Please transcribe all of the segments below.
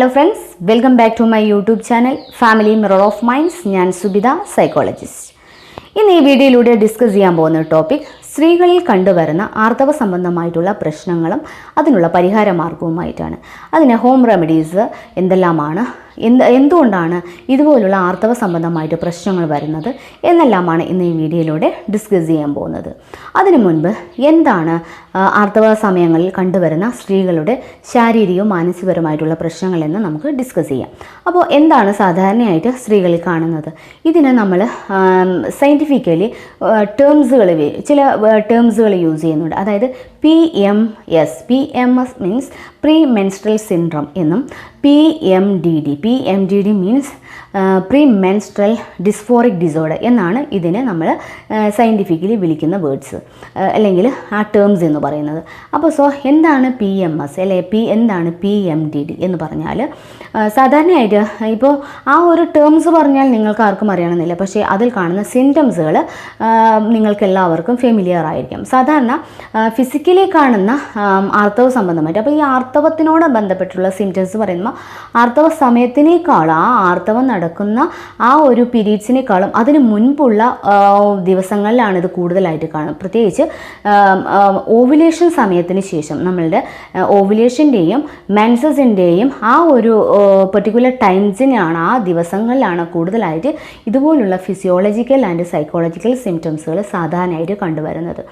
Hello friends welcome back to my YouTube channel family mirror of minds ഞാൻ Subitha psychologist ഇന്ന് ഈ വീഡിയോയിലൂടെ discuss ചെയ്യാൻ പോകുന്ന ടോപ്പിക് സ്ത്രീകളിൽ കണ്ടുവരുന്ന ആർത്തവ സംബന്ധമായിട്ടുള്ള പ്രശ്നങ്ങളും അതിനുള്ള പരിഹാര മാർഗവുമായിട്ടാണ്. അതിന് ഹോം റെമഡീസ് എന്തെല്ലാമാണ്? എന്ത് എന്തുകൊണ്ടാണ് ഇതുപോലുള്ള ആർത്തവ സംബന്ധമായിട്ട് പ്രശ്നങ്ങൾ വരുന്നത് എന്നെല്ലാമാണ് ഇന്ന് ഈ വീഡിയോയിലൂടെ ഡിസ്കസ് ചെയ്യാൻ പോകുന്നത്. അതിനു മുൻപ് എന്താണ് ആർത്തവ സമയങ്ങളിൽ കണ്ടുവരുന്ന സ്ത്രീകളുടെ ശാരീരികവും മാനസികപരമായിട്ടുള്ള പ്രശ്നങ്ങളെന്ന് നമുക്ക് ഡിസ്കസ് ചെയ്യാം. അപ്പോൾ എന്താണ് സാധാരണയായിട്ട് സ്ത്രീകളിൽ കാണുന്നത്? ഇതിന് നമ്മൾ സയന്റിഫിക്കലി ടേംസുകൾ ചില ടേംസുകൾ യൂസ് ചെയ്യുന്നുണ്ട്. അതായത് P M S P M S means pre menstrual syndrome എന്നും P M D D P M D D means pre menstrual dysphoric disorder എന്നാണ് ഇതിനെ നമ്മൾ സയന്റിഫിക്കലി വിളിക്കുന്ന വേർഡ്സ് അല്ലെങ്കിൽ ആ ടേംസ് എന്ന് പറയുന്നത്. അപ്പോൾ സോ എന്താണ് പി എം എസ് അല്ലെ പി എന്താണ് പി എം ഡി ഡി എന്ന് പറഞ്ഞാൽ സാധാരണയായിട്ട് ഇപ്പോൾ ആ ഒരു ടേംസ് പറഞ്ഞാൽ നിങ്ങൾക്ക് ആർക്കും അറിയണമെന്നില്ല. പക്ഷേ അതിൽ കാണുന്ന സിംറ്റംസുകൾ നിങ്ങൾക്ക് എല്ലാവർക്കും ഫെമിലിയർ ആയിരിക്കും. സാധാരണ ഫിസിക്കലി കാണുന്ന ആർത്തവ സംബന്ധമായിട്ട് അപ്പോൾ ഈ ആർത്തവത്തിനോട് ബന്ധപ്പെട്ടുള്ള സിംറ്റംസ് പറയുമ്പോൾ ആർത്തവ സമയത്തിനേക്കാളും ആ ആർത്തവം നടക്കുന്ന ആ ഒരു പീരീഡ്സിനേക്കാളും അതിന് മുൻപുള്ള ദിവസങ്ങളിലാണ് ഇത് കൂടുതലായിട്ട് കാണും പ്രത്യേകിച്ച് ഓവുലേഷൻ സമയത്തിന് ശേഷം നമ്മളുടെ ഓവുലേഷന്റെയും മെൻസസിന്റെയും ആ ഒരു പെർട്ടിക്കുലർ ടൈംസിനാണ് ആ ദിവസങ്ങളിലാണ് കൂടുതലായിട്ട് ഇതുപോലുള്ള ഫിസിയോളജിക്കൽ ആൻഡ് സൈക്കോളജിക്കൽ സിംറ്റംസുകൾ സാധാരണയായിട്ട് കണ്ടുവരുന്നത്.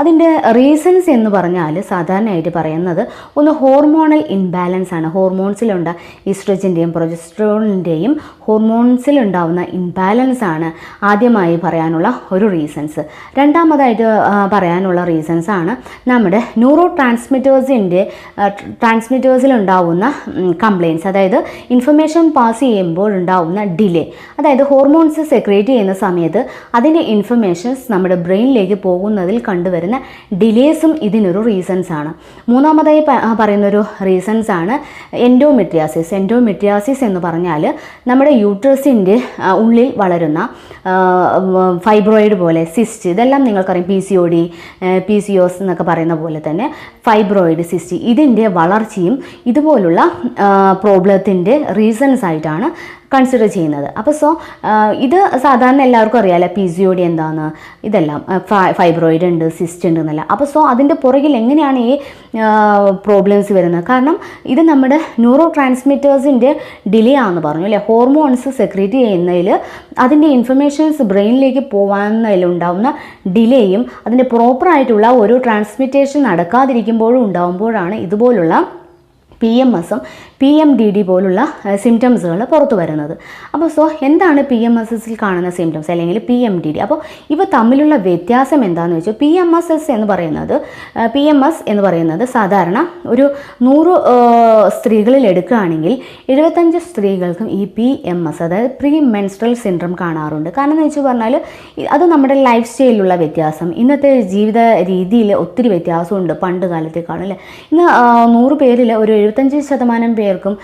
അതിന്റെ റീസൺസ് എന്ന് പറഞ്ഞാൽ സാധാരണയായിട്ട് പറയുന്നത് ഒന്ന് ഹോർമോണൽ ഇൻബാലൻസ് ആണ്. ഹോർമോൺസിലുണ്ട് ഈസ്ട്രജന്റെയും പ്രൊജസ്ട്രോണിന്റെയും ഹോർമോൺസിലുണ്ടാവുന്ന ഇംബാലൻസ് ആണ് ആദ്യമായി പറയാനുള്ള ഒരു റീസൺസ് രണ്ടാമതായിട്ട് പറയാനുള്ള റീസൺസ് ആണ് നമ്മുടെ ന്യൂറോ ട്രാൻസ്മിറ്റേഴ്സിന്റെ ട്രാൻസ്മിറ്റേഴ്സിൽ ഉണ്ടാവുന്ന കംപ്ലയിൻസ് അതായത് ഇൻഫർമേഷൻ പാസ് ചെയ്യുമ്പോൾ ഉണ്ടാവുന്ന ഡിലേ അതായത് ഹോർമോൺസ് സെക്രേറ്റ് ചെയ്യുന്ന സമയത്ത് അതിന്റെ ഇൻഫർമേഷൻസ് നമ്മുടെ ബ്രെയിനിലേക്ക് പോകുന്നതിൽ കണ്ടുവരുന്ന ഡിലേസും ഇതിനൊരു റീസൺസ് ആണ്. മൂന്നാമതായി പറയുന്നൊരു റീസൺസ് ആണ് എൻഡോമെട്രിയാസിസ് എൻഡോമെട്രിയാസിസ് എന്ന് പറഞ്ഞാൽ നമ്മുടെ യൂട്രസിന്റെ ഉള്ളിൽ വളരുന്ന ഫൈബ്രോയിഡ് പോലെ സിസ്റ്റ് ഇതെല്ലാം നിങ്ങൾക്കറിയാം P C O D P C O S എന്നൊക്കെ പറയുന്ന പോലെ തന്നെ ഫൈബ്രോയിഡ് സിസ്റ്റ്. ഇതിന്റെ വളർച്ചയും ഇതുപോലുള്ള പ്രോബ്ലത്തിന്റെ റീസൺസ് ആയിട്ടാണ് കൺസിഡർ ചെയ്യുന്നത്. അപ്പോൾ സോ ഇത് സാധാരണ എല്ലാവർക്കും അറിയാമല്ലോ പി സി ഒ ഡി എന്താണ്? ഇതെല്ലാം ഫൈബ്രോയിഡ് ഉണ്ട് സിസ്റ്റ് ഉണ്ട് എന്നല്ല. അപ്പോൾ സോ അതിന്റെ പുറകിൽ എങ്ങനെയാണ് ഈ പ്രോബ്ലംസ് വരുന്നത്? കാരണം ഇത് നമ്മുടെ ന്യൂറോ ട്രാൻസ്മിറ്റേഴ്സിന്റെ ഡിലേ ആണെന്ന് പറഞ്ഞു അല്ലേ? ഹോർമോൺസ് സെക്രീറ്റ് ചെയ്യുന്നതിൽ അതിന്റെ ഇൻഫർമേഷൻസ് ബ്രെയിനിലേക്ക് പോകാന്നതിൽ ഉണ്ടാവുന്ന ഡിലേയും അതിന്റെ പ്രോപ്പറായിട്ടുള്ള ഒരു ട്രാൻസ്മിറ്റേഷൻ നടക്കാതിരിക്കുമ്പോഴും ഉണ്ടാകുമ്പോഴാണ് ഇതുപോലുള്ള പി എം എസും പി എം ഡി ഡി പോലുള്ള സിംറ്റംസുകൾ പുറത്തു വരുന്നത്. അപ്പോൾ സോ എന്താണ് പി എം എസ് എസിൽ കാണുന്ന സിംറ്റംസ് അല്ലെങ്കിൽ പി എം ഡി ഡി അപ്പോൾ ഇവ തമ്മിലുള്ള വ്യത്യാസം എന്താണെന്ന് വെച്ചാൽ പി എം എസ് എസ് എന്ന് പറയുന്നത് പി എം എസ് എന്ന് പറയുന്നത് സാധാരണ ഒരു നൂറ് സ്ത്രീകളിൽ എടുക്കുകയാണെങ്കിൽ എഴുപത്തഞ്ച് സ്ത്രീകൾക്കും ഈ പി എം എസ് അതായത് പ്രീ മെൻസ്ട്രൽ സിൻഡ്രം കാണാറുണ്ട്. കാരണം എന്ന് വെച്ച് പറഞ്ഞാൽ അത് നമ്മുടെ ലൈഫ് സ്റ്റൈലിലുള്ള വ്യത്യാസം. ഇന്നത്തെ ജീവിത രീതിയിൽ ഒത്തിരി വ്യത്യാസമുണ്ട് പണ്ട് കാലത്തേക്കാളും അല്ലേ? ഇന്ന് നൂറ് പേരിൽ ഒരു എഴുപത്തഞ്ച് ശതമാനം പേർക്കും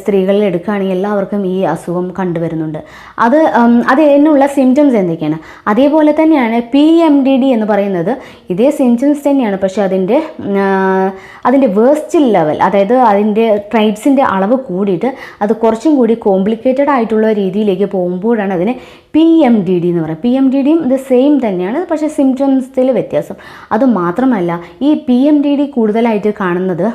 സ്ത്രീകളിൽ എടുക്കുകയാണെങ്കിൽ എല്ലാവർക്കും ഈ അസുഖം കണ്ടുവരുന്നുണ്ട്. അത് അത് അതിനുള്ള സിംറ്റംസ് എന്തൊക്കെയാണ്? അതേപോലെ തന്നെയാണ് പി എം ഡി ഡി എന്ന് പറയുന്നത്. ഇതേ സിംറ്റംസ് തന്നെയാണ്. പക്ഷേ അതിന്റെ അതിന്റെ വേസ്റ്റ് ലെവൽ അതായത് അതിന്റെ ട്രൈബ്സിന്റെ അളവ് കൂടിയിട്ട് അത് കുറച്ചും കൂടി കോംപ്ലിക്കേറ്റഡ് ആയിട്ടുള്ള രീതിയിലേക്ക് പോകുമ്പോഴാണ് അതിനെ പി എം ഡി ഡി എന്ന് പറയുന്നത്. പി എം ഡി ഡിയും ഇത് സെയിം തന്നെയാണ്. പക്ഷേ സിംറ്റംസിൽ വ്യത്യാസം. അത് മാത്രമല്ല ഈ പി എം ഡി ഡി കൂടുതലായിട്ട് കാണുന്നത്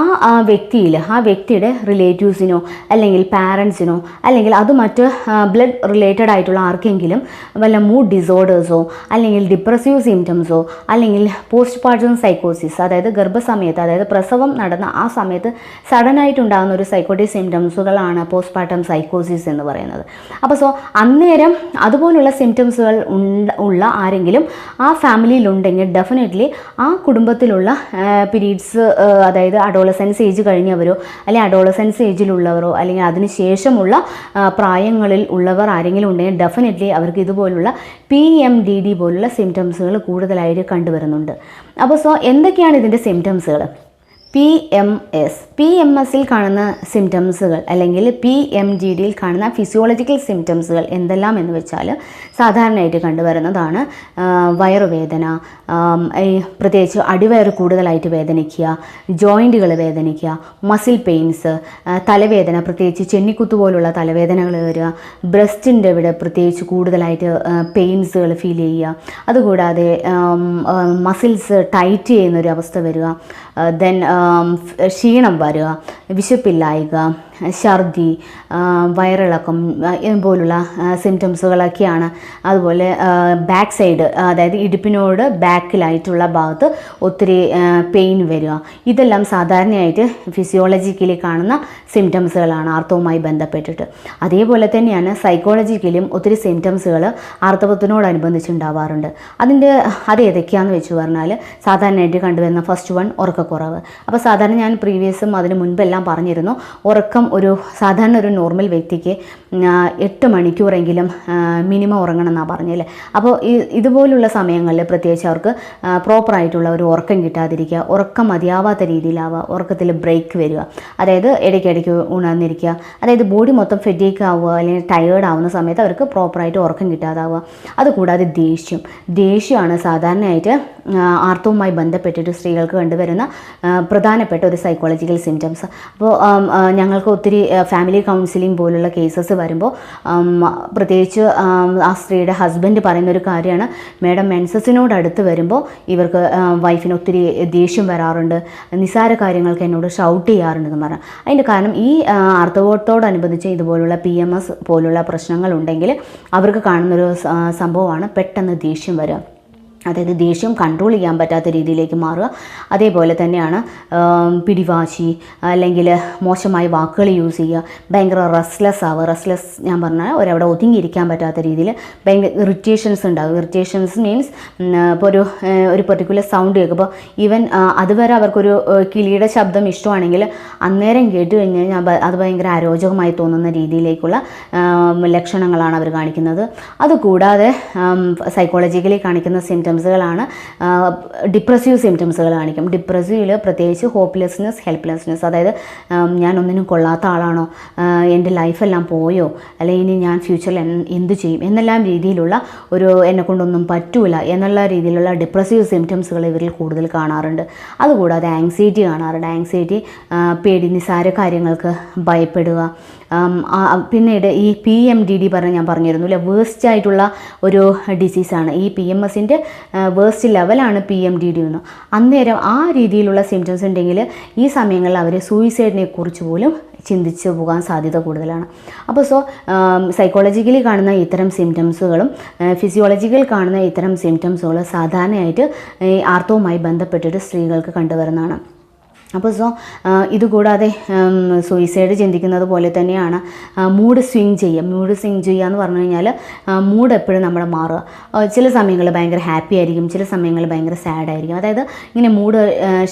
ആ വ്യക്തിയിൽ ആ വ്യക്തിയുടെ റിലേറ്റീവ്സിനോ അല്ലെങ്കിൽ പാരൻസിനോ അല്ലെങ്കിൽ അത് മറ്റ് ബ്ലഡ് റിലേറ്റഡ് ആയിട്ടുള്ള ആർക്കെങ്കിലും വല്ല മൂഡ് ഡിസോർഡേഴ്സോ അല്ലെങ്കിൽ ഡിപ്രസീവ് സിംറ്റംസോ അല്ലെങ്കിൽ പോസ്റ്റ് പാർട്ടം സൈക്കോസിസ് അതായത് ഗർഭസമയത്ത് അതായത് പ്രസവം നടന്ന ആ സമയത്ത് സഡനായിട്ടുണ്ടാകുന്ന ഒരു സൈക്കോട്ടിക് സിംറ്റംസുകളാണ് പോസ്റ്റ് പാർട്ടം സൈക്കോസിസ് എന്ന് പറയുന്നത്. അപ്പോൾ സോ അന്നേരം അതുപോലുള്ള സിംറ്റംസുകൾ ഉള്ള ആരെങ്കിലും ആ ഫാമിലിയിലുണ്ടെങ്കിൽ ഡെഫിനറ്റ്ലി ആ കുടുംബത്തിലുള്ള പീരീഡ്സ് അതായത് അഡോളസെൻസ് ഏജ് കഴിഞ്ഞവരോ അല്ലെങ്കിൽ അഡോളസൻസ് ഏജിലുള്ളവരോ അല്ലെങ്കിൽ അതിന് ശേഷമുള്ള പ്രായങ്ങളിൽ ഉള്ളവർ ആരെങ്കിലും ഉണ്ടെങ്കിൽ ഡെഫിനറ്റ്ലി അവർക്ക് ഇതുപോലുള്ള പി എം ഡി ഡി പോലുള്ള സിംറ്റംസുകൾ കൂടുതലായിട്ട് കണ്ടുവരുന്നുണ്ട്. അപ്പോൾ സോ എന്തൊക്കെയാണ് ഇതിന്റെ സിംറ്റംസുകൾ P M S P M എസിൽ കാണുന്ന സിംറ്റംസുകൾ അല്ലെങ്കിൽ പി എം ജി ഡിയിൽ കാണുന്ന ഫിസിയോളജിക്കൽ സിംറ്റംസുകൾ എന്തെല്ലാം എന്ന് വെച്ചാൽ സാധാരണയായിട്ട് കണ്ടുവരുന്നതാണ്. വയറുവേദന പ്രത്യേകിച്ച് അടിവയറ് കൂടുതലായിട്ട് വേദനിക്കുക ജോയിന്റുകൾ വേദനിക്കുക മസിൽ പെയിൻസ് തലവേദന പ്രത്യേകിച്ച് ചെന്നിക്കുത്ത് പോലുള്ള തലവേദനകൾ വരിക ബ്രസ്റ്റിന്റെ ഇവിടെ പ്രത്യേകിച്ച് കൂടുതലായിട്ട് പെയിൻസുകൾ ഫീൽ ചെയ്യുക. അതുകൂടാതെ മസിൽസ് ടൈറ്റ് ചെയ്യുന്നൊരു അവസ്ഥ വരിക ദെൻ ക്ഷീണം വരിക വിശപ്പില്ലായ്ക ഛർദി വയറിളക്കം പോലുള്ള സിംറ്റംസുകളൊക്കെയാണ് അതുപോലെ ബാക്ക് സൈഡ് അതായത് ഇടുപ്പിനോട് ബാക്കിലായിട്ടുള്ള ഭാഗത്ത് ഒത്തിരി പെയിൻ വരിക. ഇതെല്ലാം സാധാരണയായിട്ട് ഫിസിയോളജിക്കലി കാണുന്ന സിംറ്റംസുകളാണ് ആർത്തവുമായി ബന്ധപ്പെട്ടിട്ട്. അതേപോലെ തന്നെയാണ് സൈക്കോളജിക്കലും ഒത്തിരി സിംറ്റംസുകൾ ആർത്തവത്തിനോടനുബന്ധിച്ചുണ്ടാവാറുണ്ട്. അതിന്റെ അത് ഏതൊക്കെയാണെന്ന് വെച്ച് പറഞ്ഞാൽ സാധാരണയായിട്ട് കണ്ടുവരുന്ന ഫസ്റ്റ് വൺ ഉറക്കക്കുറവ്. അപ്പോൾ സാധാരണ ഞാൻ പ്രീവിയസും അതിന് മുൻപെല്ലാം പറഞ്ഞിരുന്നു ഉറക്കം ഒരു സാധാരണ ഒരു നോർമൽ വ്യക്തിക്ക് എട്ട് മണിക്കൂറെങ്കിലും മിനിമം ഉറങ്ങണം എന്നാണ് പറഞ്ഞത് അപ്പോൾ ഇതുപോലുള്ള സമയങ്ങളിൽ പ്രത്യേകിച്ച് അവർക്ക് പ്രോപ്പറായിട്ടുള്ള ഒരു ഉറക്കം കിട്ടാതിരിക്കുക ഉറക്കം മതിയാവാത്ത രീതിയിലാവുക ഉറക്കത്തിൽ ബ്രേക്ക് വരിക അതായത് ഇടയ്ക്കിടയ്ക്ക് ഉണർന്നിരിക്കുക അതായത് ബോഡി മൊത്തം ഫെറ്റീക്ക് ആവുക അല്ലെങ്കിൽ ടയേർഡ് ആവുന്ന സമയത്ത് അവർക്ക് പ്രോപ്പറായിട്ട് ഉറക്കം കിട്ടാതാവുക അതുകൂടാതെ ദേഷ്യം. ദേഷ്യമാണ് സാധാരണയായിട്ട് ആർത്തവുമായി ബന്ധപ്പെട്ടിട്ട് സ്ത്രീകൾക്ക് കണ്ടുവരുന്ന പ്രധാനപ്പെട്ട ഒരു സൈക്കോളജിക്കൽ സിംറ്റംസ് അപ്പോൾ ഞങ്ങൾക്ക് ഒത്തിരി ഫാമിലി കൗൺസിലിംഗ് പോലുള്ള കേസസ് വരുമ്പോൾ പ്രത്യേകിച്ച് ആ സ്ത്രീയുടെ ഹസ്ബൻഡ് പറയുന്നൊരു കാര്യമാണ്. മേഡം മെൻസസിനോട് അടുത്ത് വരുമ്പോൾ ഇവർക്ക് വൈഫിന് ഒത്തിരി ദേഷ്യം വരാറുണ്ട്. നിസാര കാര്യങ്ങൾക്ക് എന്നോട് ഷൗട്ട് ചെയ്യാറുണ്ടെന്ന് പറഞ്ഞു. അതിന്റെ കാരണം ഈ ആർത്തവത്തോടനുബന്ധിച്ച് ഇതുപോലുള്ള പി എം എസ് പോലുള്ള പ്രശ്നങ്ങളുണ്ടെങ്കിൽ അവർക്ക് കാണുന്നൊരു സംഭവമാണ് പെട്ടെന്ന് ദേഷ്യം വരിക അതായത് ദേഷ്യം കൺട്രോൾ ചെയ്യാൻ പറ്റാത്ത രീതിയിലേക്ക് മാറുക. അതേപോലെ തന്നെയാണ് പിടിവാശി അല്ലെങ്കിൽ മോശമായ വാക്കുകൾ യൂസ് ചെയ്യുക. ഭയങ്കര റെസ്ലെസ് ആവുക. റെസ്ലെസ് ഞാൻ പറഞ്ഞാൽ ഒരവിടെ ഒതുങ്ങിയിരിക്കാൻ പറ്റാത്ത രീതിയിൽ ഭയങ്കര ഇറിറ്റേഷൻസ് ഉണ്ടാകും. ഇറിറ്റേഷൻസ് മീൻസ് ഇപ്പോൾ ഒരു ഒരു പെർട്ടിക്കുലർ സൗണ്ട് കേൾക്കുമ്പോൾ ഈവൻ അതുവരെ അവർക്കൊരു കിളിയുടെ ശബ്ദം ഇഷ്ടമാണെങ്കിൽ അന്നേരം കേട്ട് കഴിഞ്ഞ് കഴിഞ്ഞാൽ അത് ഭയങ്കര അരോചകമായി തോന്നുന്ന രീതിയിലേക്കുള്ള ലക്ഷണങ്ങളാണ് അവർ കാണിക്കുന്നത്. അതുകൂടാതെ സൈക്കോളജിക്കലി കാണിക്കുന്ന സിംറ്റംസുകളാണ് ഡിപ്രസീവ് സിംറ്റംസുകൾ കാണിക്കും. ഡിപ്രസീവിൽ പ്രത്യേകിച്ച് ഹോപ്പ്ലെസ്നെസ് ഹെൽപ്ലെസ്നെസ് അതായത് ഞാൻ ഒന്നിനും കൊള്ളാത്ത ആളാണോ? എന്റെ ലൈഫെല്ലാം പോയോ? അല്ലെങ്കിൽ ഇനി ഞാൻ ഫ്യൂച്ചറിൽ എന്ത് ചെയ്യും? എന്നെല്ലാം രീതിയിലുള്ള ഒരു എന്നെ കൊണ്ടൊന്നും പറ്റൂല എന്നുള്ള രീതിയിലുള്ള ഡിപ്രസീവ് സിംറ്റംസുകൾ ഇവരിൽ കൂടുതൽ കാണാറുണ്ട്. അതുകൂടാതെ ആങ്സൈറ്റി കാണാറുണ്ട്. ആങ്സൈറ്റി പേടി നിസാര കാര്യങ്ങൾക്ക് ഭയപ്പെടുക. പിന്നീട് ഈ പി എം ഡി ഡി പറഞ്ഞ് ഞാൻ പറഞ്ഞിരുന്നു അല്ലെ? വേസ്റ്റ് ആയിട്ടുള്ള ഒരു ഡിസീസാണ് ഈ പി എം എസിന്റെ വേസ്റ്റ് ലെവലാണ് പി എം ഡി ഡി എന്ന് അന്നേരം ആ രീതിയിലുള്ള സിംറ്റംസ് ഉണ്ടെങ്കിൽ ഈ സമയങ്ങളിൽ അവർ സൂയിസൈഡിനെ കുറിച്ച് പോലും ചിന്തിച്ചു പോകാൻ സാധ്യത കൂടുതലാണ്. അപ്പോൾ സോ സൈക്കോളജിക്കലി കാണുന്ന ഇത്തരം സിംറ്റംസുകളും ഫിസിയോളജിക്കൽ കാണുന്ന ഇത്തരം സിംറ്റംസുകൾ സാധാരണയായിട്ട് ആർത്തവുമായി ബന്ധപ്പെട്ടിട്ട് സ്ത്രീകൾക്ക് കണ്ടുവരുന്നതാണ്. അപ്പോൾ സോ ഇതുകൂടാതെ സൂയിസൈഡ് ചിന്തിക്കുന്നത് പോലെ തന്നെയാണ് മൂഡ് സ്വിങ് ചെയ്യുക. മൂഡ് സ്വിങ് ചെയ്യുക എന്ന് പറഞ്ഞു കഴിഞ്ഞാൽ മൂഡ് എപ്പോഴും നമ്മുടെ മാറുക. ചില സമയങ്ങളിൽ ഭയങ്കര ഹാപ്പി ആയിരിക്കും ചില സമയങ്ങളിൽ ഭയങ്കര സാഡ് ആയിരിക്കും. അതായത് ഇങ്ങനെ മൂഡ്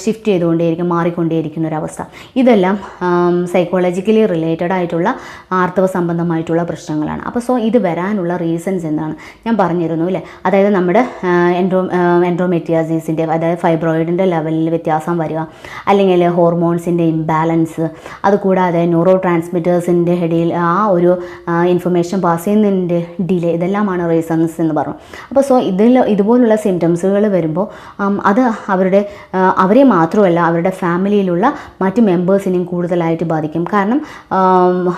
ഷിഫ്റ്റ് ചെയ്തുകൊണ്ടേയിരിക്കും മാറിക്കൊണ്ടേയിരിക്കുന്ന ഒരവസ്ഥ ഇതെല്ലാം സൈക്കോളജിക്കലി റിലേറ്റഡ് ആയിട്ടുള്ള ആർത്തവ സംബന്ധമായിട്ടുള്ള പ്രശ്നങ്ങളാണ്. അപ്പോൾ സോ ഇത് വരാനുള്ള റീസൺസ് എന്താണ്? ഞാൻ പറഞ്ഞിരുന്നു അല്ലേ? അതായത് നമ്മുടെ എൻഡ്രോ എൻഡ്രോമെറ്റിയാസിന്റെ അതായത് ഫൈബ്രോയിഡിന്റെ ലെവലിൽ വ്യത്യാസം വരിക. അല്ലെങ്കിൽ ഹോർമോൺസിന്റെ ഇംബാലൻസ് അതുകൂടാതെ ന്യൂറോ ട്രാൻസ്മിറ്റേഴ്സിന്റെ ഇടയിൽ ആ ഒരു ഇൻഫർമേഷൻ പാസ് ചെയ്യുന്നതിന്റെ ഡിലേ ഇതെല്ലാമാണ് റീസൺസ് എന്ന് പറഞ്ഞു. അപ്പോൾ സോ ഇതിൽ ഇതുപോലുള്ള സിംറ്റംസുകൾ വരുമ്പോൾ അത് അവരുടെ അവരെ മാത്രമല്ല അവരുടെ ഫാമിലിയിലുള്ള മറ്റ് മെമ്പേഴ്സിനെയും കൂടുതലായിട്ട് ബാധിക്കും. കാരണം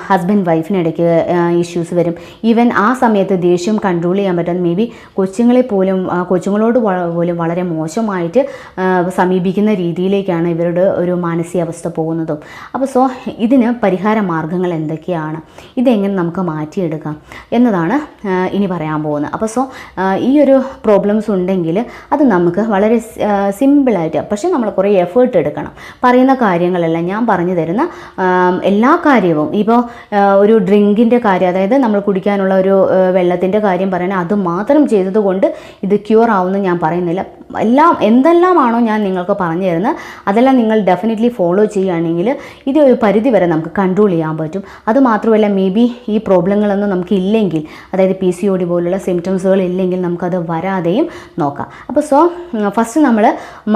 ഹസ്ബൻഡ് വൈഫിനിടയ്ക്ക് ഇഷ്യൂസ് വരും. ഈവൻ ആ സമയത്ത് ദേഷ്യം കൺട്രോൾ ചെയ്യാൻ പറ്റാതെ മേ ബി കൊച്ചുങ്ങളെ പോലും കൊച്ചുങ്ങളോട് പോലും വളരെ മോശമായിട്ട് സമീപിക്കുന്ന രീതിയിലേക്കാണ് ഇവരുടെ ഒരു മാനസികാവസ്ഥ പോകുന്നതും. അപ്പോൾ സോ ഇതിന് പരിഹാര മാർഗങ്ങൾ എന്തൊക്കെയാണ്? ഇതെങ്ങനെ നമുക്ക് മാറ്റിയെടുക്കാം എന്നതാണ് ഇനി പറയാൻ പോകുന്നത്. അപ്പോൾ സോ ഈ ഒരു പ്രോബ്ലംസ് ഉണ്ടെങ്കിൽ അത് നമുക്ക് വളരെ സിമ്പിളായിട്ട് പക്ഷേ നമ്മൾ കുറേ എഫേർട്ട് എടുക്കണം. പറയുന്ന കാര്യങ്ങളെല്ലാം ഞാൻ പറഞ്ഞു തരുന്ന എല്ലാ കാര്യവും. ഇപ്പോൾ ഒരു ഡ്രിങ്കിന്റെ കാര്യം അതായത് നമ്മൾ കുടിക്കാനുള്ള ഒരു വെള്ളത്തിന്റെ കാര്യം പറയണത് അത് മാത്രം ചെയ്തതുകൊണ്ട് ഇത് ക്യൂർ ആവുമെന്ന് ഞാൻ പറയുന്നില്ല. എല്ലാം എന്തെല്ലാമാണോ ഞാൻ നിങ്ങൾക്ക് പറഞ്ഞു തരുന്നത് അതെല്ലാം നിങ്ങൾ ഡെഫിനറ്റ്ലി ഫോളോ ചെയ്യുകയാണെങ്കിൽ ഇത് ഒരു പരിധി വരെ നമുക്ക് കൺട്രോൾ ചെയ്യാൻ പറ്റും. അതുമാത്രമല്ല മേ ബി ഈ പ്രോബ്ലങ്ങളൊന്നും നമുക്ക് ഇല്ലെങ്കിൽ അതായത് പി സി ഒ ഡി പോലുള്ള സിംറ്റംസുകൾ ഇല്ലെങ്കിൽ നമുക്കത് വരാതെയും നോക്കാം. അപ്പോൾ സോ ഫസ്റ്റ് നമ്മൾ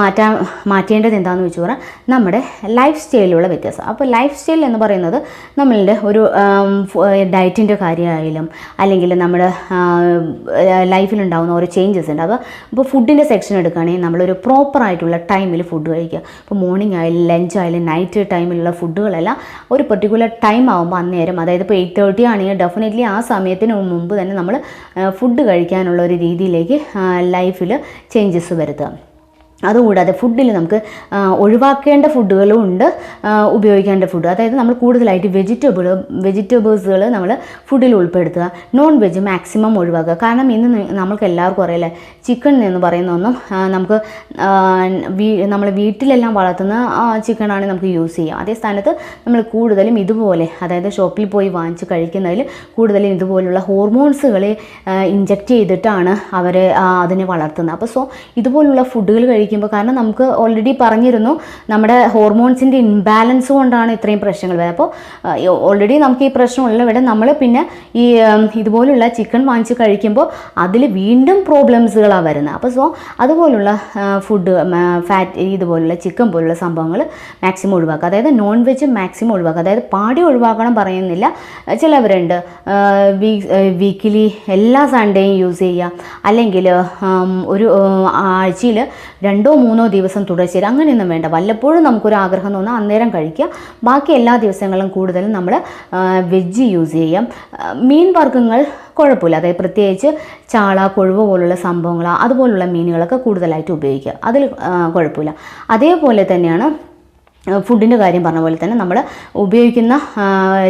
മാറ്റാൻ മാറ്റേണ്ടത് എന്താണെന്ന് വെച്ച് പറഞ്ഞാൽ നമ്മുടെ ലൈഫ് സ്റ്റൈലിലുള്ള വ്യത്യാസം. അപ്പോൾ ലൈഫ് സ്റ്റൈൽ എന്ന് പറയുന്നത് നമ്മളുടെ ഒരു ഡയറ്റിന്റെ കാര്യമായാലും അല്ലെങ്കിൽ നമ്മുടെ ലൈഫിലുണ്ടാകുന്ന ഓരോ ചേഞ്ചസ് ഉണ്ട്. അപ്പോൾ ഇപ്പോൾ ഫുഡിന്റെ സെക്ഷൻ എടുക്കുകയാണെങ്കിൽ നമ്മളൊരു പ്രോപ്പറായിട്ടുള്ള ടൈമിൽ ഫുഡ് കഴിക്കുക. ഇപ്പോൾ മോർണിംഗ് ആയാലും ലഞ്ച് ആയാലും നൈറ്റ് ടൈമിലുള്ള ഫുഡുകളെല്ലാം ഒരു പെർട്ടിക്കുലർ ടൈം ആകുമ്പോൾ അന്നേരം അതായത് ഇപ്പോൾ എയ്റ്റ് തേർട്ടി ആണെങ്കിൽ ഡെഫിനറ്റ്ലി ആ സമയത്തിന് മുമ്പ് തന്നെ നമ്മൾ ഫുഡ് കഴിക്കാനുള്ള ഒരു രീതിയിലേക്ക് ലൈഫിൽ ചേഞ്ചസ് വരുത്തുക അതുകൂടാതെ ഫുഡിൽ നമുക്ക് ഒഴിവാക്കേണ്ട ഫുഡുകളും ഉണ്ട് ഉപയോഗിക്കേണ്ട ഫുഡ് അതായത് നമ്മൾ കൂടുതലായിട്ട് വെജിറ്റബിൾ വെജിറ്റബിൾസുകൾ നമ്മൾ ഫുഡിൽ ഉൾപ്പെടുത്തുക. നോൺ വെജ് മാക്സിമം ഒഴിവാക്കുക. കാരണം ഇന്ന് നമുക്ക് എല്ലാവർക്കും അറിയില്ലേ ചിക്കൻ എന്ന് പറയുന്ന ഒന്നും നമുക്ക് നമ്മൾ വീട്ടിലെല്ലാം വളർത്തുന്ന ചിക്കനാണ് നമുക്ക് യൂസ് ചെയ്യാം. അതേ സ്ഥാനത്ത് നമ്മൾ കൂടുതലും ഇതുപോലെ അതായത് ഷോപ്പിൽ പോയി വാങ്ങിച്ച് കഴിക്കുന്നതിൽ കൂടുതലും ഇതുപോലുള്ള ഹോർമോൺസുകളെ ഇഞ്ചക്റ്റ് ചെയ്തിട്ടാണ് അവർ അതിനെ വളർത്തുന്നത്. അപ്പോൾ സോ ഇതുപോലുള്ള ഫുഡുകൾ കഴിക്കുമ്പോൾ കാരണം നമുക്ക് ഓൾറെഡി പറഞ്ഞിരുന്നു നമ്മുടെ ഹോർമോൺസിന്റെ ഇംബാലൻസ് കൊണ്ടാണ് ഇത്രയും പ്രശ്നങ്ങൾ വരുന്നത്. അപ്പോൾ ഓൾറെഡി നമുക്ക് ഈ പ്രശ്നമുള്ള ഇവിടെ നമ്മൾ പിന്നെ ഈ ഇതുപോലുള്ള ചിക്കൻ വാങ്ങിച്ച് കഴിക്കുമ്പോൾ അതിൽ വീണ്ടും പ്രോബ്ലംസുകളാണ് വരുന്നത്. അപ്പോൾ സോ അതുപോലുള്ള ഫുഡ് ഫാറ്റ് ഇതുപോലുള്ള ചിക്കൻ പോലുള്ള സംഭവങ്ങൾ മാക്സിമം ഒഴിവാക്കുക. അതായത് നോൺ വെജ് മാക്സിമം ഒഴിവാക്കുക. അതായത് പാടി ഒഴിവാക്കണം പറയുന്നില്ല. ചിലവരുണ്ട് വീക്കിലി എല്ലാ സൺഡേയും യൂസ് ചെയ്യുക. അല്ലെങ്കിൽ ഒരു ആഴ്ചയിൽ രണ്ടോ മൂന്നോ ദിവസം തുടർച്ചയിൽ അങ്ങനെയൊന്നും വേണ്ട. വല്ലപ്പോഴും നമുക്കൊരു ആഗ്രഹം തോന്നാൽ അന്നേരം കഴിക്കുക. ബാക്കി എല്ലാ ദിവസങ്ങളും കൂടുതലും നമ്മൾ വെജ് യൂസ് ചെയ്യാം. മീൻ വർഗങ്ങൾ കുഴപ്പമില്ല. അതായത് പ്രത്യേകിച്ച് ചാള കൊഴുവ് പോലുള്ള സംഭവങ്ങൾ അതുപോലുള്ള മീനുകളൊക്കെ കൂടുതലായിട്ട് ഉപയോഗിക്കുക. അതിൽ കുഴപ്പമില്ല. അതേപോലെ തന്നെയാണ് ഫുഡിന്റെ കാര്യം പറഞ്ഞ പോലെ തന്നെ നമ്മൾ ഉപയോഗിക്കുന്ന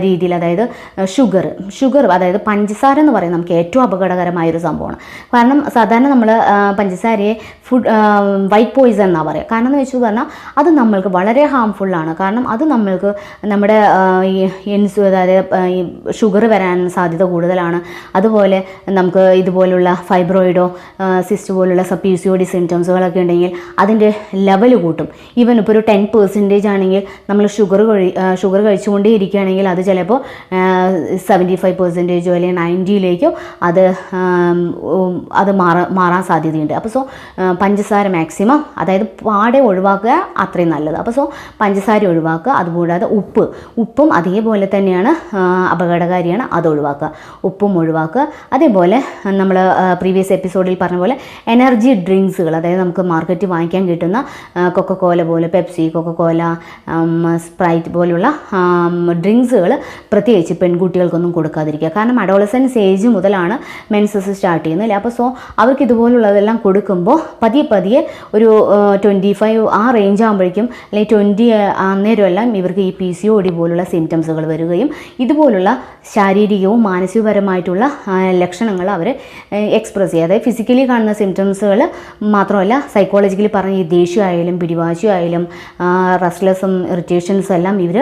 രീതിയിൽ അതായത് ഷുഗർ ഷുഗർ അതായത് പഞ്ചസാര എന്ന് പറയുന്നത് നമുക്ക് ഏറ്റവും അപകടകരമായൊരു സംഭവമാണ്. കാരണം സാധാരണ നമ്മൾ പഞ്ചസാരയെ ഫുഡ് വൈറ്റ് പോയിസൺ എന്നാണ് പറയുക കാരണം എന്ന് വെച്ച് പറഞ്ഞാൽ അത് നമ്മൾക്ക് വളരെ ഹാംഫുള്ളാണ് കാരണം അത് നമ്മൾക്ക് നമ്മുടെ എൻസ് ഈ ഇൻസു അതായത് ഷുഗർ വരാൻ സാധ്യത കൂടുതലാണ്. അതുപോലെ നമുക്ക് ഇതുപോലുള്ള ഫൈബ്രോയിഡോ സിസ്റ്റ് പോലുള്ള പി സി ഒ ഡി സിംറ്റംസുകളൊക്കെ ഉണ്ടെങ്കിൽ അതിന്റെ ലെവൽ കൂട്ടും. ഈവൻ ഇപ്പോൾ ഒരു ടെൻ പെർസെന്റേജ് ആണെങ്കിൽ നമ്മൾ ഷുഗർ കഴി ഷുഗർ കഴിച്ചുകൊണ്ടേ ഇരിക്കുകയാണെങ്കിൽ അത് ചിലപ്പോൾ സെവന്റി ഫൈവ് പെർസെന്റേജോ അല്ലെങ്കിൽ നയന്റിയിലേക്കോ അത് അത് മാറാൻ സാധ്യതയുണ്ട്. അപ്പോൾ സോ പഞ്ചസാര മാക്സിമം അതായത് പാടെ ഒഴിവാക്കുക അത്രയും നല്ലത്. അപ്പോൾ സോ പഞ്ചസാര ഒഴിവാക്കുക അതുകൂടാതെ ഉപ്പ്. ഉപ്പും അതേപോലെ തന്നെയാണ് അപകടകാരിയാണ് അത് ഒഴിവാക്കുക. ഉപ്പും ഒഴിവാക്കുക. അതേപോലെ നമ്മൾ പ്രീവിയസ് എപ്പിസോഡിൽ പറഞ്ഞ പോലെ എനർജി ഡ്രിങ്ക്സുകൾ അതായത് നമുക്ക് മാർക്കറ്റിൽ വാങ്ങിക്കാൻ കിട്ടുന്ന കൊക്കക്കോല പോലെ പെപ്സി കൊക്കക്കോല സ്പ്രൈറ്റ് പോലുള്ള ഡ്രിങ്ക്സുകൾ പ്രത്യേകിച്ച് പെൺകുട്ടികൾക്കൊന്നും കൊടുക്കാതിരിക്കുക. കാരണം അഡോളസൻസ് ഏജ് മുതലാണ് മെൻസസ് സ്റ്റാർട്ട് ചെയ്യുന്നത് അല്ലേ? അപ്പോൾ സോ അവർക്ക് ഇതുപോലുള്ളതെല്ലാം കൊടുക്കുമ്പോൾ പതിയെ പതിയെ ഒരു ട്വന്റി ഫൈവ് ആ റേഞ്ച് ആകുമ്പോഴേക്കും അല്ലെങ്കിൽ ട്വന്റി അന്നേരമെല്ലാം ഇവർക്ക് ഈ പി സി ഒ ഡി പോലുള്ള സിംറ്റംസുകൾ വരികയും ഇതുപോലുള്ള ശാരീരികവും മാനസികപരമായിട്ടുള്ള ലക്ഷണങ്ങൾ അവർ എക്സ്പ്രസ് ചെയ്യുക. അതായത് ഫിസിക്കലി കാണുന്ന സിംറ്റംസുകൾ മാത്രമല്ല സൈക്കോളജിക്കലി പറഞ്ഞ ഈ ദേഷ്യമായാലും പിടിവാശിയായാലും റെസ്റ്റ്ലെസ്സും ഇറിറ്റേഷൻസും എല്ലാം ഇവർ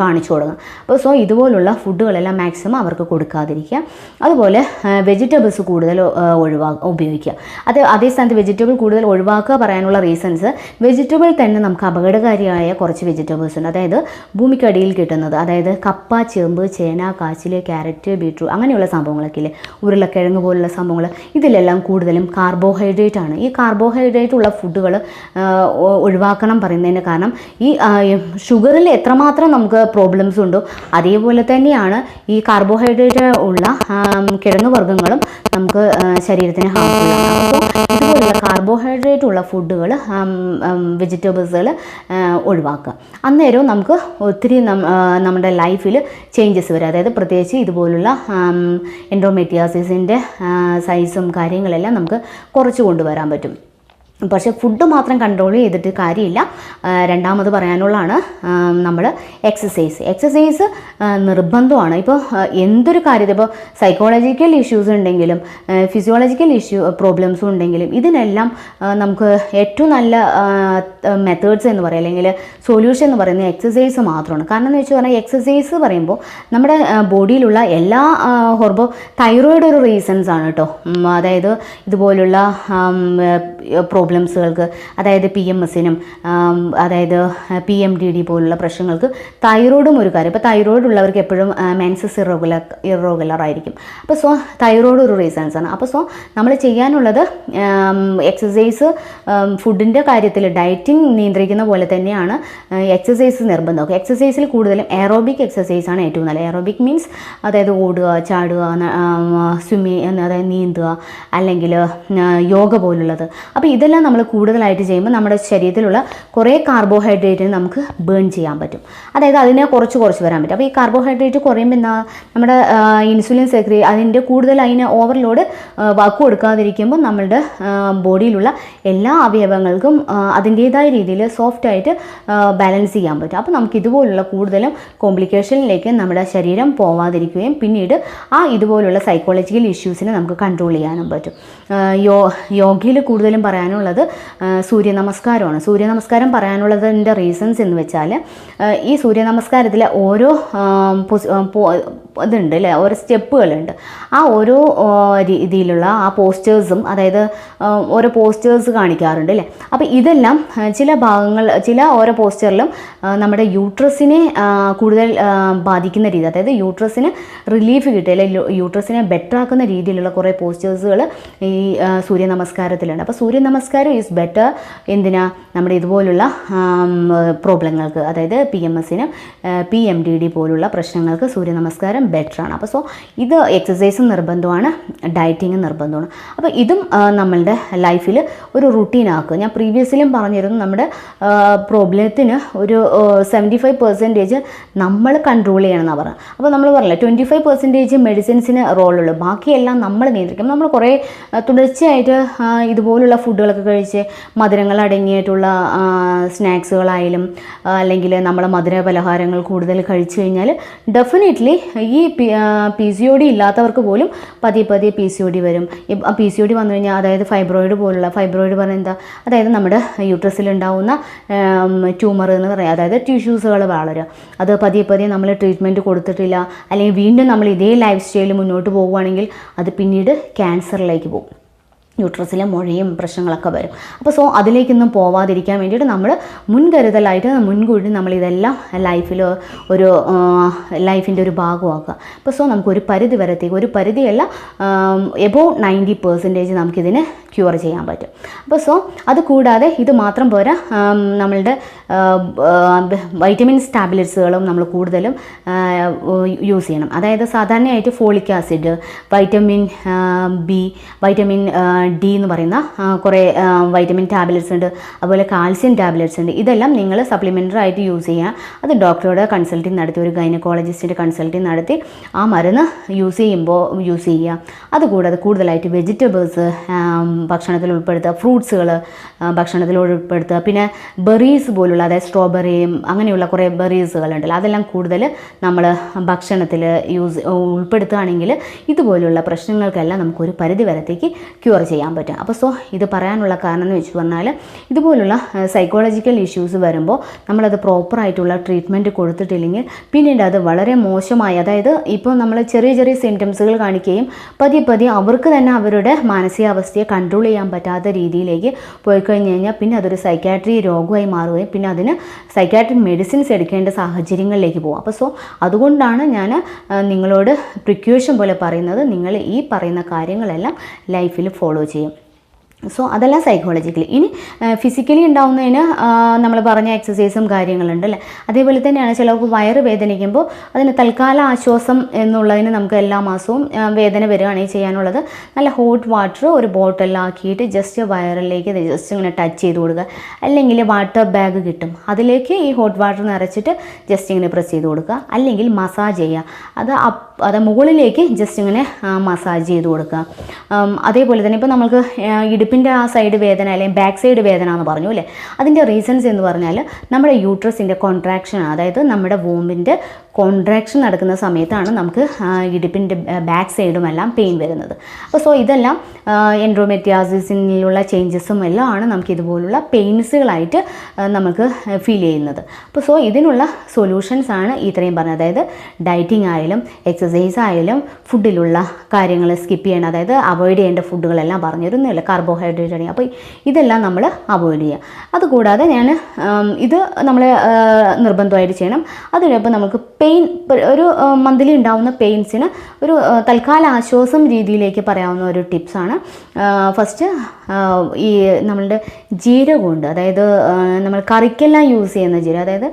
കാണിച്ചു തുടങ്ങും അപ്പോൾ സോ ഇതുപോലുള്ള ഫുഡുകളെല്ലാം മാക്സിമം അവർക്ക് കൊടുക്കാതിരിക്കുക. അതുപോലെ വെജിറ്റബിൾസ് കൂടുതൽ ഒഴിവാ ഉപയോഗിക്കുക. അത് അതേ സ്ഥാനത്ത് വെജിറ്റബിൾ കൂടുതൽ ഒഴിവാക്കുക പറയാനുള്ള റീസൺസ് വെജിറ്റബിൾ തന്നെ നമുക്ക് അപകടകാരിയായ കുറച്ച് വെജിറ്റബിൾസ് ഉണ്ട്. അതായത് ഭൂമിക്കടിയിൽ കിട്ടുന്നത്. അതായത് കപ്പ ചേമ്പ് ചേന കാച്ചിൽ ക്യാരറ്റ് ബീട്രൂട്ട് അങ്ങനെയുള്ള സംഭവങ്ങളൊക്കെ ഇല്ലേ? ഉരുളക്കിഴങ്ങ് പോലുള്ള സംഭവങ്ങൾ ഇതിലെല്ലാം കൂടുതലും കാർബോഹൈഡ്രേറ്റ് ആണ്. ഈ കാർബോഹൈഡ്രേറ്റ് ഉള്ള ഫുഡുകൾ ഒഴിവാക്കണം പറയുന്നതിന് കാരണം ഈ ഷുഗറിൽ എത്രമാത്രം നമുക്ക് പ്രോബ്ലംസ് ഉണ്ടോ അതേപോലെ തന്നെയാണ് ഈ കാർബോഹൈഡ്രേറ്റ് ഉള്ള കിഴങ്ങ് വർഗങ്ങളും നമുക്ക് ശരീരത്തിന് ഹാർമുള്ള അപ്പോൾ ഇതുപോലുള്ള കാർബോഹൈഡ്രേറ്റ് ഉള്ള ഫുഡുകൾ വെജിറ്റബിൾസുകൾ ഒഴിവാക്കുക. അന്നേരവും നമുക്ക് ഒത്തിരി നമ്മുടെ ലൈഫിൽ ചേഞ്ചസ് വരും. അതായത് പ്രത്യേകിച്ച് ഇതുപോലുള്ള എൻഡോമെറ്റിയാസിസിന്റെ സൈസും കാര്യങ്ങളെല്ലാം നമുക്ക് കുറച്ച് കൊണ്ടുവരാൻ പറ്റും. പക്ഷേ ഫുഡ് മാത്രം കൺട്രോൾ ചെയ്തിട്ട് കാര്യമില്ല. രണ്ടാമത് പറയാനുള്ളതാണ് നമ്മൾ എക്സസൈസ് എക്സസൈസ് നിർബന്ധമാണ്. ഇപ്പോൾ എന്തൊരു കാര്യത്തിൽ ഇപ്പോൾ സൈക്കോളജിക്കൽ ഇഷ്യൂസ് ഉണ്ടെങ്കിലും ഫിസിയോളജിക്കൽ ഇഷ്യൂ പ്രോബ്ലംസും ഉണ്ടെങ്കിലും ഇതിനെല്ലാം നമുക്ക് ഏറ്റവും നല്ല മെത്തേഡ്സ് എന്ന് പറയുക അല്ലെങ്കിൽ സൊല്യൂഷൻ എന്ന് പറയുന്നത് എക്സസൈസ് മാത്രമാണ്. കാരണം എന്ന് വെച്ച് പറഞ്ഞാൽ എക്സസൈസ് പറയുമ്പോൾ നമ്മുടെ ബോഡിയിലുള്ള എല്ലാ ഹോർബോ തൈറോയിഡ് ഒരു റീസൺസ് ആണ് കേട്ടോ. അതായത് ഇതുപോലുള്ള പ്രോബ്ലം പ്രോബ്ലംസുകൾക്ക് അതായത് പി എം എസിനും അതായത് പി എം ഡി ഡി പോലുള്ള പ്രശ്നങ്ങൾക്ക് തൈറോയിഡും ഒരു കാര്യം. ഇപ്പോൾ തൈറോയിഡ് ഉള്ളവർക്ക് എപ്പോഴും മെൻസസ് ഇറോഗുലർ ഇറോഗുലർ ആയിരിക്കും. അപ്പോൾ സോ തൈറോയിഡ് ഒരു റീസൺസ് ആണ്. അപ്പോൾ സോ നമ്മൾ ചെയ്യാനുള്ളത് എക്സസൈസ് ഫുഡിന്റെ കാര്യത്തിൽ ഡയറ്റിംഗ് നിയന്ത്രിക്കുന്ന പോലെ തന്നെയാണ് എക്സസൈസ് നിർബന്ധമൊക്കെ എക്സസൈസിൽ കൂടുതലും എറോബിക് എക്സസൈസ് ആണ് ഏറ്റവും നല്ലത്. എറോബിക് മീൻസ് അതായത് ഓടുക ചാടുക സ്വിമ്മിങ് അതായത് നീന്തുക അല്ലെങ്കിൽ യോഗ പോലുള്ളത്. അപ്പോൾ ഇതെല്ലാം നമ്മൾ കൂടുതലായിട്ട് ചെയ്യുമ്പോൾ നമ്മുടെ ശരീരത്തിലുള്ള കുറേ കാർബോഹൈഡ്രേറ്റ് നമുക്ക് ബേൺ ചെയ്യാൻ പറ്റും. അതായത് അതിനെ കുറച്ച് കുറച്ച് വരാൻ പറ്റും. അപ്പോൾ ഈ കാർബോഹൈഡ്രേറ്റ് കുറയുമ്പോൾ എന്താ? നമ്മുടെ ഇൻസുലിൻ സെക്രി അതിന്റെ കൂടുതൽ അതിന് ഓവർലോഡ് വാക്ക് കൊടുക്കാതിരിക്കുമ്പോൾ നമ്മളുടെ ബോഡിയിലുള്ള എല്ലാ അവയവങ്ങൾക്കും അതിന്റേതായ രീതിയിൽ സോഫ്റ്റായിട്ട് ബാലൻസ് ചെയ്യാൻ പറ്റും. അപ്പോൾ നമുക്ക് ഇതുപോലുള്ള കൂടുതലും കോംപ്ലിക്കേഷനിലേക്ക് നമ്മുടെ ശരീരം പോവാതിരിക്കുകയും പിന്നീട് ആ ഇതുപോലുള്ള സൈക്കോളജിക്കൽ ഇഷ്യൂസിനെ നമുക്ക് കൺട്രോൾ ചെയ്യാനും പറ്റും. യോ യോഗയിൽ കൂടുതലും പറയാനുള്ളത് ആ, സൂര്യ നമസ്കാരമാണ് സൂര്യ നമസ്കാരം പറയാനുള്ളതിന്റെ റീസൺസ് എന്ന് വെച്ചാൽ ഈ സൂര്യ നമസ്കാരത്തിലെ ഓരോ ഇതുണ്ട് അല്ലേ? ഓരോ സ്റ്റെപ്പുകളുണ്ട്. ആ ഓരോ രീതിയിലുള്ള ആ പോസ്റ്റേഴ്സും അതായത് ഓരോ പോസ്റ്റേഴ്സ് കാണിക്കാറുണ്ട് അല്ലേ? അപ്പോൾ ഇതെല്ലാം ചില ഭാഗങ്ങൾ ചില ഓരോ പോസ്റ്ററിലും നമ്മുടെ യൂട്രസിനെ കൂടുതൽ ബാധിക്കുന്ന രീതി അതായത് യൂട്രസിന് റിലീഫ് കിട്ടുക അല്ലെങ്കിൽ യൂട്രസിനെ ബെറ്റർ ആക്കുന്ന രീതിയിലുള്ള കുറേ പോസ്റ്റേഴ്സുകൾ ഈ സൂര്യ നമസ്കാരത്തിലുണ്ട് അപ്പോൾ സൂര്യ നമസ്കാരം ഈസ് ബെറ്റർ എന്തിനാ? നമ്മുടെ ഇതുപോലുള്ള പ്രോബ്ലങ്ങൾക്ക് അതായത് പി എം എസിനും പി എം ഡി ഡി പോലുള്ള പ്രശ്നങ്ങൾക്ക് സൂര്യ നമസ്കാരം ബെറ്ററാണ് അപ്പോൾ സോ ഇത് എക്സസൈസും നിർബന്ധമാണ് ഡയറ്റിങ് നിർബന്ധമാണ്. അപ്പോൾ ഇതും നമ്മളുടെ ലൈഫിൽ ഒരു റുട്ടീനാക്കുക ഞാൻ പ്രീവിയസിലും പറഞ്ഞിരുന്നു നമ്മുടെ പ്രോബ്ലത്തിന് ഒരു സെവന്റി ഫൈവ് പെർസെന്റേജ് നമ്മൾ കൺട്രോൾ ചെയ്യണമെന്നാണ് പറഞ്ഞത്. അപ്പോൾ നമ്മൾ പറഞ്ഞില്ല ട്വന്റി ഫൈവ് പെർസെന്റേജ് മെഡിസിൻസിന് റോളുള്ളൂ ബാക്കിയെല്ലാം നമ്മൾ നിയന്ത്രിക്കും. നമ്മൾ കുറേ തുടർച്ചയായിട്ട് ഇതുപോലുള്ള ഫുഡുകളൊക്കെ കഴിച്ച് മധുരങ്ങൾ അടങ്ങിയിട്ടുള്ള സ്നാക്സുകളായാലും അല്ലെങ്കിൽ നമ്മൾ മധുര പലഹാരങ്ങൾ കൂടുതൽ കഴിച്ചു കഴിഞ്ഞാൽ ഡെഫിനറ്റ്ലി ഈ പി സി ഒ ഡി ഇല്ലാത്തവർക്ക് പോലും പതിയെ പതിയെ പി സി ഒ ഡി വരും. പി സി ഒ ഡി വന്നു കഴിഞ്ഞാൽ അതായത് ഫൈബ്രോയിഡ് പോലുള്ള ഫൈബ്രോയിഡ് പറഞ്ഞാൽ എന്താ? അതായത് നമ്മുടെ യൂട്രസിൽ ഉണ്ടാവുന്ന ട്യൂമർ എന്ന് പറയാം. അതായത് ടിഷ്യൂസുകൾ വളരുക. അത് പതിയെ പതിയെ നമ്മൾ ട്രീറ്റ്മെന്റ് കൊടുത്തിട്ടില്ല. അല്ലെങ്കിൽ വീണ്ടും നമ്മൾ ഇതേ ലൈഫ് സ്റ്റൈലിൽ മുന്നോട്ട് പോകുകയാണെങ്കിൽ അത് പിന്നീട് ക്യാൻസറിലേക്ക് പോകും. യൂട്രസിലെ മുഴയും പ്രശ്നങ്ങളൊക്കെ വരും. അപ്പോൾ സോ അതിലേക്കൊന്നും പോവാതിരിക്കാൻ വേണ്ടിയിട്ട് നമ്മൾ മുൻകരുതലായിട്ട് മുൻകൂട്ടി നമ്മൾ ഇതെല്ലാം ലൈഫിൽ ഒരു ലൈഫിന്റെ ഒരു ഭാഗമാക്കുക. അപ്പോൾ സോ നമുക്കൊരു പരിധി വരത്തേക്ക് ഒരു പരിധിയല്ല എബോവ് നയന്റി പെർസെന്റേജ് നമുക്കിതിനെ ക്യൂർ ചെയ്യാൻ പറ്റും. അപ്പോൾ സോ അത് കൂടാതെ ഇത് മാത്രം പോരാ നമ്മളുടെ വൈറ്റമിൻസ് ടാബ്ലറ്റ്സുകളും നമ്മൾ കൂടുതലും യൂസ് ചെയ്യണം. അതായത് സാധാരണയായിട്ട് folic acid vitamin B vitamin D എന്ന് പറയുന്ന കുറേ വൈറ്റമിൻ ടാബ്ലറ്റ്സ് ഉണ്ട് അതുപോലെ കാൽസ്യം ടാബ്ലറ്റ്സ് ഉണ്ട്. ഇതെല്ലാം നിങ്ങൾ സപ്ലിമെന്ററി ആയിട്ട് യൂസ് ചെയ്യുക അത് ഡോക്ടറോട് കൺസൾട്ടിങ് നടത്തി ഒരു ഗൈനക്കോളജിസ്റ്റിന്റെ കൺസൾട്ടിങ് നടത്തി ആ മരുന്ന് യൂസ് ചെയ്യുമ്പോൾ യൂസ് ചെയ്യുക അതുകൂടാതെ കൂടുതലായിട്ട് വെജിറ്റബിൾസ് ഭക്ഷണത്തിൽ ഉൾപ്പെടുത്തുക ഫ്രൂട്ട്സുകൾ ഭക്ഷണത്തിൽ ഉൾപ്പെടുത്തുക. പിന്നെ ബെറീസ് പോലുള്ള അതായത് സ്ട്രോബെറിയും അങ്ങനെയുള്ള കുറേ ബെറീസുകളുണ്ടല്ലോ അതെല്ലാം കൂടുതൽ നമ്മൾ ഭക്ഷണത്തിൽ യൂസ് ഉൾപ്പെടുത്തുകയാണെങ്കിൽ ഇതുപോലുള്ള പ്രശ്നങ്ങൾക്കെല്ലാം നമുക്കൊരു പരിധി വരത്തേക്ക് ക്യൂർ ചെയ്യാൻ പറ്റും. അപ്പോൾ സോ ഇത് പറയാനുള്ള കാരണം എന്ന് വെച്ച് പറഞ്ഞാൽ ഇതുപോലുള്ള സൈക്കോളജിക്കൽ ഇഷ്യൂസ് വരുമ്പോൾ നമ്മളത് പ്രോപ്പറായിട്ടുള്ള ട്രീറ്റ്മെന്റ് കൊടുത്തിട്ടില്ലെങ്കിൽ പിന്നീട് അത് വളരെ മോശമായി അതായത് ഇപ്പോൾ നമ്മൾ ചെറിയ ചെറിയ സിംറ്റംസുകൾ കാണിക്കുകയും പതിയെ പതിയെ അവർക്ക് തന്നെ അവരുടെ മാനസികാവസ്ഥയെ കൺട്രോൾ ചെയ്യാൻ പറ്റാത്ത രീതിയിലേക്ക് പോയി കഴിഞ്ഞ് കഴിഞ്ഞാൽ പിന്നെ അതൊരു സൈക്കാട്രി രോഗമായി മാറുകയും പിന്നെ അതിന് സൈക്കാട്രിക് മെഡിസിൻസ് എടുക്കേണ്ട സാഹചര്യങ്ങളിലേക്ക് പോകും. അപ്പോൾ സോ അതുകൊണ്ടാണ് ഞാൻ നിങ്ങളോട് പ്രിക്യൂഷൻ പോലെ പറയുന്നത്. നിങ്ങൾ ഈ പറയുന്ന കാര്യങ്ങളെല്ലാം ലൈഫിൽ ഫോളോ ചെയ്യും സോ അതെല്ലാം സൈക്കോളജിക്കലി ഇനി ഫിസിക്കലി ഉണ്ടാവുന്നതിന് നമ്മൾ പറഞ്ഞ എക്സസൈസും കാര്യങ്ങളുണ്ട് അല്ലേ? അതേപോലെ തന്നെയാണ് ചിലർക്ക് വയറ് വേദനിക്കുമ്പോൾ അതിന് തൽക്കാല ആശ്വാസം എന്നുള്ളതിന് നമുക്ക് എല്ലാ മാസവും വേദന വരികയാണെങ്കിൽ ചെയ്യാനുള്ളത്. നല്ല ഹോട്ട് വാട്ടർ ഒരു ബോട്ടിലാക്കിയിട്ട് ജസ്റ്റ് വയറിലേക്ക് ജസ്റ്റ് ഇങ്ങനെ ടച്ച് ചെയ്ത് കൊടുക്കുക. അല്ലെങ്കിൽ വാട്ടർ ബാഗ് കിട്ടും. അതിലേക്ക് ഈ ഹോട്ട് വാട്ടർ നിറച്ചിട്ട് ജസ്റ്റ് ഇങ്ങനെ പ്രസ് ചെയ്ത് കൊടുക്കുക. അല്ലെങ്കിൽ മസാജ് ചെയ്യുക. അത് അത് മുകളിലേക്ക് ജസ്റ്റ് ഇങ്ങനെ മസാജ് ചെയ്ത് കൊടുക്കുക. അതേപോലെ തന്നെ ഇപ്പോൾ നമുക്ക് ആ, ഇടുപ്പിന്റെ ആ സൈഡ് വേദന അല്ലെങ്കിൽ ബാക്ക് സൈഡ് വേദന എന്ന് പറഞ്ഞു അല്ലേ? അതിന്റെ റീസൺസ് എന്ന് പറഞ്ഞാൽ നമ്മുടെ യൂട്രസിന്റെ കോൺട്രാക്ഷൻ അതായത് നമ്മുടെ വോമിന്റെ കോൺട്രാക്ഷൻ നടക്കുന്ന സമയത്താണ് നമുക്ക് ഇടുപ്പിന്റെ ബാക്ക് സൈഡും എല്ലാം പെയിൻ വരുന്നത്. അപ്പോൾ സോ ഇതെല്ലാം എൻഡ്രോമെറ്റിയാസിസിലുള്ള ചേഞ്ചസും എല്ലാം ആണ് നമുക്ക് ഇതുപോലുള്ള പെയിൻസുകളായിട്ട് നമുക്ക് ഫീൽ ചെയ്യുന്നത്. അപ്പോൾ സോ ഇതിനുള്ള സൊല്യൂഷൻസ് ആണ് ഇത്രയും പറഞ്ഞത്. അതായത് ഡയറ്റിംഗ് ആയാലും എക്സസൈസ് ആയാലും ഫുഡിലുള്ള കാര്യങ്ങൾ സ്കിപ്പ് ചെയ്യണം. അതായത് അവോയ്ഡ് ചെയ്യേണ്ട ഫുഡുകളെല്ലാം പറഞ്ഞിരുന്നില്ല കാർബോഹൈഡ്രേറ്റ് ആണെങ്കിൽ. അപ്പോൾ ഇതെല്ലാം നമ്മൾ അവോയ്ഡ് ചെയ്യുക. അതുകൂടാതെ ഞാൻ ഇത് നമ്മൾ നിർബന്ധമായിട്ട് ചെയ്യണം. അതിനൊപ്പം നമുക്ക് പെയിൻ ഒരു മന്ത്ലി ഉണ്ടാവുന്ന പെയിൻസിന് ഒരു തൽക്കാല ആശ്വാസം രീതിയിലേക്ക് പറയാവുന്ന ഒരു ടിപ്സാണ് ഫസ്റ്റ് ഈ നമ്മളുടെ ജീരകമുണ്ട്. അതായത് നമ്മൾ കറിക്കെല്ലാം യൂസ് ചെയ്യുന്ന ജീരകം. അതായത്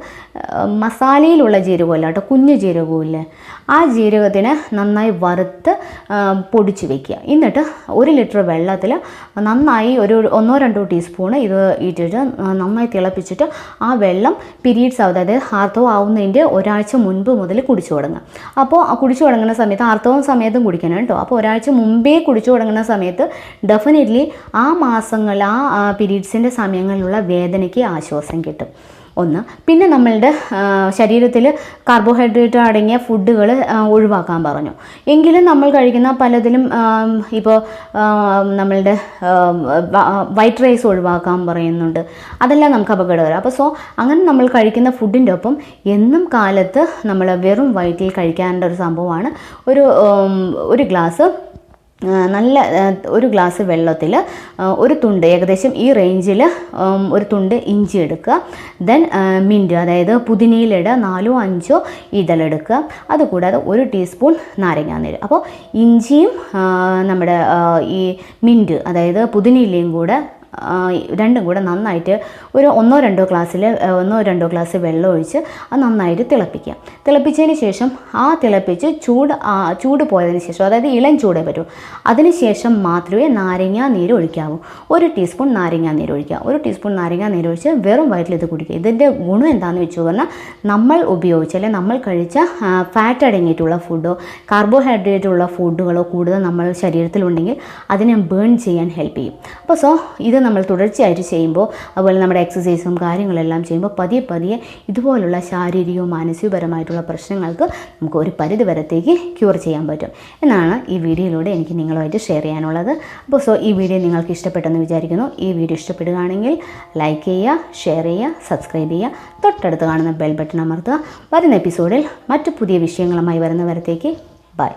മസാലയിലുള്ള ജീരകമല്ല കേട്ടോ കുഞ്ഞു ജീരകവും ഇല്ലേ ആ ജീരകത്തിന് നന്നായി വറുത്ത് പൊടിച്ച് വെക്കുക. എന്നിട്ട് ഒരു ലിറ്റർ വെള്ളത്തിൽ നന്നായി ഒരു ഒന്നോ രണ്ടോ ടീസ്പൂണ് ഇത് ഇട്ടിട്ട് നന്നായി തിളപ്പിച്ചിട്ട് ആ വെള്ളം പിരീഡ്സ് ആവും. അതായത് ആർത്തവം ആവുന്നതിന്റെ ഒരാഴ്ച മുൻപ് മുതൽ കുടിച്ചു തുടങ്ങുക. അപ്പോൾ കുടിച്ചു തുടങ്ങുന്ന സമയത്ത് ആർത്തവം സമയത്തും കുടിക്കണം കേട്ടോ. അപ്പോൾ ഒരാഴ്ച മുമ്പേ കുടിച്ചു തുടങ്ങുന്ന സമയത്ത് ഡെഫിനറ്റ്ലി ആ മാസങ്ങൾ ആ പീരീഡ്സിന്റെ സമയങ്ങളിലുള്ള വേദനയ്ക്ക് ആശ്വാസം കിട്ടും. ഒന്ന്. പിന്നെ നമ്മളുടെ ശരീരത്തിൽ കാർബോഹൈഡ്രേറ്റ് അടങ്ങിയ ഫുഡുകൾ ഒഴിവാക്കാൻ പറഞ്ഞു. എങ്കിലും നമ്മൾ കഴിക്കുന്ന പലതിലും ഇപ്പോൾ നമ്മളുടെ വൈറ്റ് റൈസ് ഒഴിവാക്കാൻ പറയുന്നുണ്ട്. അതെല്ലാം നമുക്ക് അപകടകരം. അപ്പോൾ സോ അങ്ങനെ നമ്മൾ കഴിക്കുന്ന ഫുഡിന്റെ ഒപ്പം എന്നും കാലത്ത് നമ്മൾ വെറും വയറ്റിൽ കഴിക്കാനുള്ള ഒരു സംഭവമാണ്. ഒരു ഒരു ഗ്ലാസ് നല്ല ഒരു ഗ്ലാസ് വെള്ളത്തിൽ ഒരു തുണ്ട് ഏകദേശം ഈ റേഞ്ചിൽ ഒരു തുണ്ട് ഇഞ്ചി എടുക്കുക. ദെൻ മിന്റ് അതായത് പുതിനയിലിട നാലോ അഞ്ചോ ഇതളെടുക്കുക. അതുകൂടാതെ ഒരു ടീസ്പൂൺ നാരങ്ങാനീര് അപ്പോൾ ഇഞ്ചിയും നമ്മുടെ ഈ മിന്റ് അതായത് പുതിനയിലയും കൂടെ രണ്ടും കൂടെ നന്നായിട്ട് ഒരു ഒന്നോ രണ്ടോ ഗ്ലാസ്സിൽ ഒന്നോ രണ്ടോ ഗ്ലാസ് വെള്ളം ഒഴിച്ച് അത് നന്നായിട്ട് തിളപ്പിക്കുക. തിളപ്പിച്ചതിന് ശേഷം ആ തിളപ്പിച്ച് ചൂട് ചൂട് പോയതിന് ശേഷം അതായത് ഇളം ചൂടേ പറ്റൂ അതിന് ശേഷം മാത്രമേ നാരങ്ങ നീര് ഒഴിക്കാവൂ. ഒരു ടീസ്പൂൺ നാരങ്ങ നീര് ഒഴിക്കുക. ഒരു ടീസ്പൂൺ നാരങ്ങ നീര് ഒഴിച്ച് വെറും വയറ്റിൽ ഇത് കുടിക്കുക. ഇതിന്റെ ഗുണം എന്താണെന്ന് വെച്ച് പറഞ്ഞാൽ നമ്മൾ ഉപയോഗിച്ച അല്ലെങ്കിൽ നമ്മൾ കഴിച്ച ഫാറ്റ് അടങ്ങിയിട്ടുള്ള ഫുഡോ കാർബോഹൈഡ്രേറ്റ് ഉള്ള ഫുഡുകളോ കൂടുതൽ നമ്മൾ ശരീരത്തിലുണ്ടെങ്കിൽ അതിനെ ബേൺ ചെയ്യാൻ ഹെൽപ്പ് ചെയ്യും. അപ്പോൾ സോ ഇത് നമ്മൾ തുടർച്ചയായിട്ട് ചെയ്യുമ്പോൾ അതുപോലെ നമ്മുടെ എക്സസൈസും കാര്യങ്ങളെല്ലാം ചെയ്യുമ്പോൾ പതിയെ പതിയെ ഇതുപോലുള്ള ശാരീരികവും മാനസികപരമായിട്ടുള്ള പ്രശ്നങ്ങൾക്ക് നമുക്ക് ഒരു പരിധി വരത്തേക്ക് ക്യൂർ ചെയ്യാൻ പറ്റും. എന്നാണ് ഈ വീഡിയോയിലൂടെ എനിക്ക് നിങ്ങളുമായിട്ട് ഷെയർ ചെയ്യാനുള്ളത്. അപ്പോൾ സോ ഈ വീഡിയോ നിങ്ങൾക്ക് ഇഷ്ടപ്പെട്ടെന്ന് വിചാരിക്കുന്നു. ഈ വീഡിയോ ഇഷ്ടപ്പെടുകയാണെങ്കിൽ ലൈക്ക് ചെയ്യുക ഷെയർ ചെയ്യുക സബ്സ്ക്രൈബ് ചെയ്യുക. തൊട്ടടുത്ത് കാണുന്ന ബെൽ ബട്ടൺ അമർത്തുക. വരുന്ന എപ്പിസോഡിൽ മറ്റു പുതിയ വിഷയങ്ങളുമായി വരുന്നവരത്തേക്ക് ബൈ